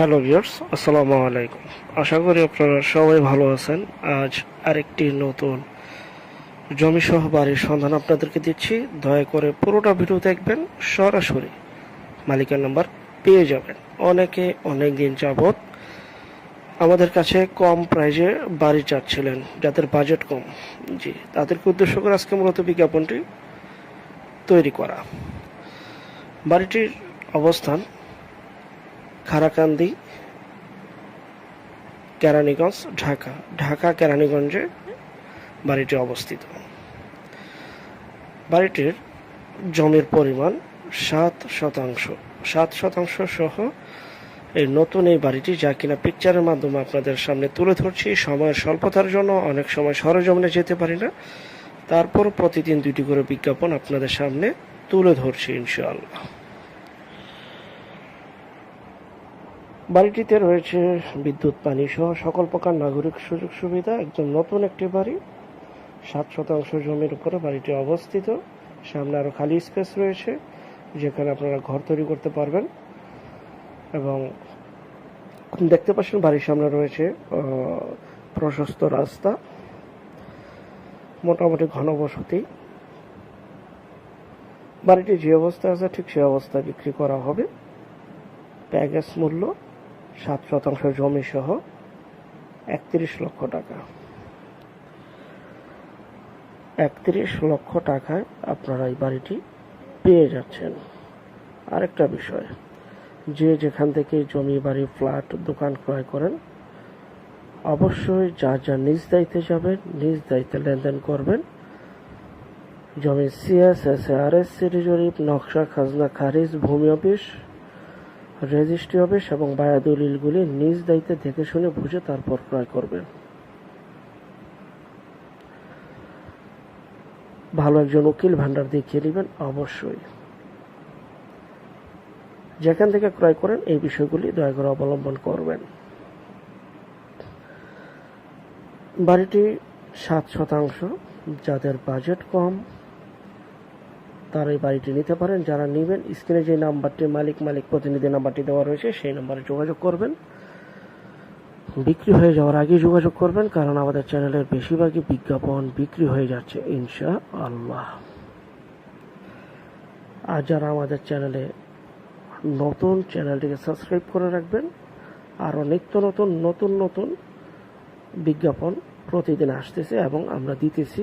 Hello viewers, আসসালামু আলাইকুম। আশা করি আপনারা সবাই ভালো আছেন। আজ আরেকটি নতুন জমি সহ বাড়ির সন্ধান আপনাদেরকে দিচ্ছি। দয়া করে পুরোটা ভিডিও দেখবেন, সরাসরি মালিকের নাম্বার পেয়ে যাবেন। অনেকে অনেক দিন যাবৎ আমাদের কাছে কম প্রাইজে বাড়ি চাচ্ছিলেন, যাদের বাজেট কম। জি, তাদেরকে উদ্দেশ্য করে আজকে মূলত বিজ্ঞাপনটি তৈরি করা। বাড়িটির অবস্থান খারাকান্দি, কেরানীগঞ্জ, ঢাকা। ঢাকা কেরানীগঞ্জে বাড়িটি অবস্থিত। বাড়িটির জমির পরিমাণ সাত শতাংশ। সাত শতাংশ সহ এই নতুন এই বাড়িটি, যা কিনা পিকচারের মাধ্যমে আপনাদের সামনে তুলে ধরছি। সময়ের স্বল্পতার জন্য অনেক সময় সরজমিনে যেতে পারি না। তারপর প্রতিদিন দুটি করে বিজ্ঞাপন আপনাদের সামনে তুলে ধরছি, ইনশাআল্লাহ। বাড়িটিতে রয়েছে বিদ্যুৎ, পানি সহ সকল প্রকার নাগরিক সুযোগ সুবিধা। একদম নতুন একটি বাড়ি। সাত শতাংশ জমির উপরে বাড়িটি অবস্থিত। সামনে আরও খালি স্পেস রয়েছে, যেখানে আপনারা ঘর তৈরি করতে পারবেন। এবং দেখতে পাচ্ছেন বাড়ির সামনে রয়েছে প্রশস্ত রাস্তা, মোটামুটি ঘনবসতি। বাড়িটি যে অবস্থায় আছে, ঠিক সে অবস্থায় বিক্রি করা হবে। প্যাকেজ মূল্য সাত শতাংশ জমি সহ একত্রিশ লক্ষ টাকা। একত্রিশ লক্ষ টাকায় আপনারা এই বাড়িটি পেয়ে যাচ্ছেন। আরেকটা বিষয়, যে যেখান থেকে জমি, বাড়ি, ফ্ল্যাট, দোকান ক্রয় করেন, অবশ্যই যা যা নিজ দায়িত্বে যাবেন, নিজ দায়িত্বে লেনদেন করবেন। জমি সিএস এস আর এস জরিপ, নকশা, খাজনা, খারিজ, ভূমি অফিস রেজিস্ট্রি অফিস এবং বায়া দলিলগুলি নিজ দায়িত্বে দেখে শুনে বুঝে তারপর ক্রয় করবেন ভালো একজন উকিল ভান্ডার দেখিয়ে নেবেন, অবশ্যই। যেখান থেকে ক্রয় করেন, এই বিষয়গুলি দয়া করে অবলম্বন করবেন। বাড়িটি সাত শতাংশ, যাদের বাজেট কম তারা এই বাড়িটি নিতে পারেন। যারা নেবেন, স্ক্রিনে যে নাম্বারটি, মালিক মালিক প্রতিনিধি নাম্বারটি দেওয়া রয়েছে, সেই নাম্বারে যোগাযোগ করবেন। বিক্রি হয়ে যাওয়ার আগে যোগাযোগ করবেন, কারণ আমাদের চ্যানেলের বেশিরভাগই বিজ্ঞাপন বিক্রি হয়ে যাচ্ছে ইনশা আল্লাহ আর যারা আমাদের চ্যানেলে নতুন, চ্যানেলটিকে সাবস্ক্রাইব করে রাখবেন, আরও নিত্য নতুন নতুন নতুন বিজ্ঞাপন প্রতিদিন আসতেছে এবং আমরা দিতেছি।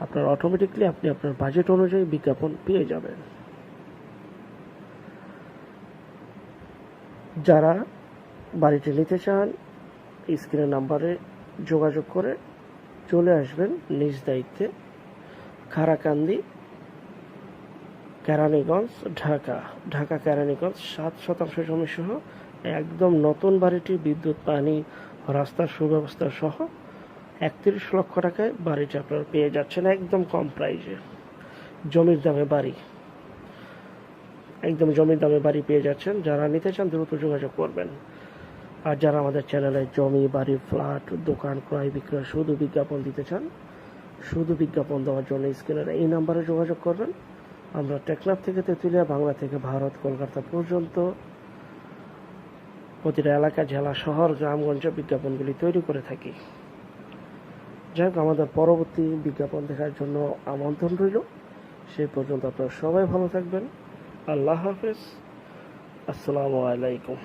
আপনার অটোমেটিকলি আপনি আপনার বাজেট অনুযায়ী বিজ্ঞাপন পেয়ে যাবেন। যারা বাড়িটি নিতে চান স্ক্রিনের নাম্বারে যোগাযোগ করে চলে আসবেন নিজ দায়িত্বে। খারাকান্দি, কেরানীগঞ্জ, ঢাকা। ঢাকা, কেরানীগঞ্জ, সাত শতাংশ জমি সহ একদম নতুন বাড়িটি বিদ্যুৎ, পানি, রাস্তার সুব্যবস্থা সহ একত্রিশ লক্ষ টাকায় বাড়িটি আপনারা পেয়ে যাচ্ছেন, একদম কম প্রাইজে জমির দামে বাড়ি। একদম জমির দামে বাড়ি পেয়ে যাচ্ছেন। যারা নিতে চান, দ্রুত যোগাযোগ করবেন। আর যারা আমাদের চ্যানেলে জমি, বাড়ি, ফ্ল্যাট, দোকান, ক্রয় বিক্রয়, শুধু বিজ্ঞাপন দিতে চান, শুধু বিজ্ঞাপন দেওয়ার জন্য স্ক্রিনের এই নাম্বারে যোগাযোগ করবেন। আমরা টেকনাফ থেকে তেঁতুলিয়া, বাংলা থেকে ভারত, কলকাতা পর্যন্ত প্রতিটা এলাকা, জেলা, শহর, গ্রামগঞ্জে বিজ্ঞাপনগুলি তৈরি করে থাকি। যাই হোক আমাদের পরবর্তী বিজ্ঞাপন দেখার জন্য আমন্ত্রণ রইল। সেই পর্যন্ত আপনারা সবাই ভালো থাকবেন। আল্লাহ হাফেজ। আসসালামু আলাইকুম।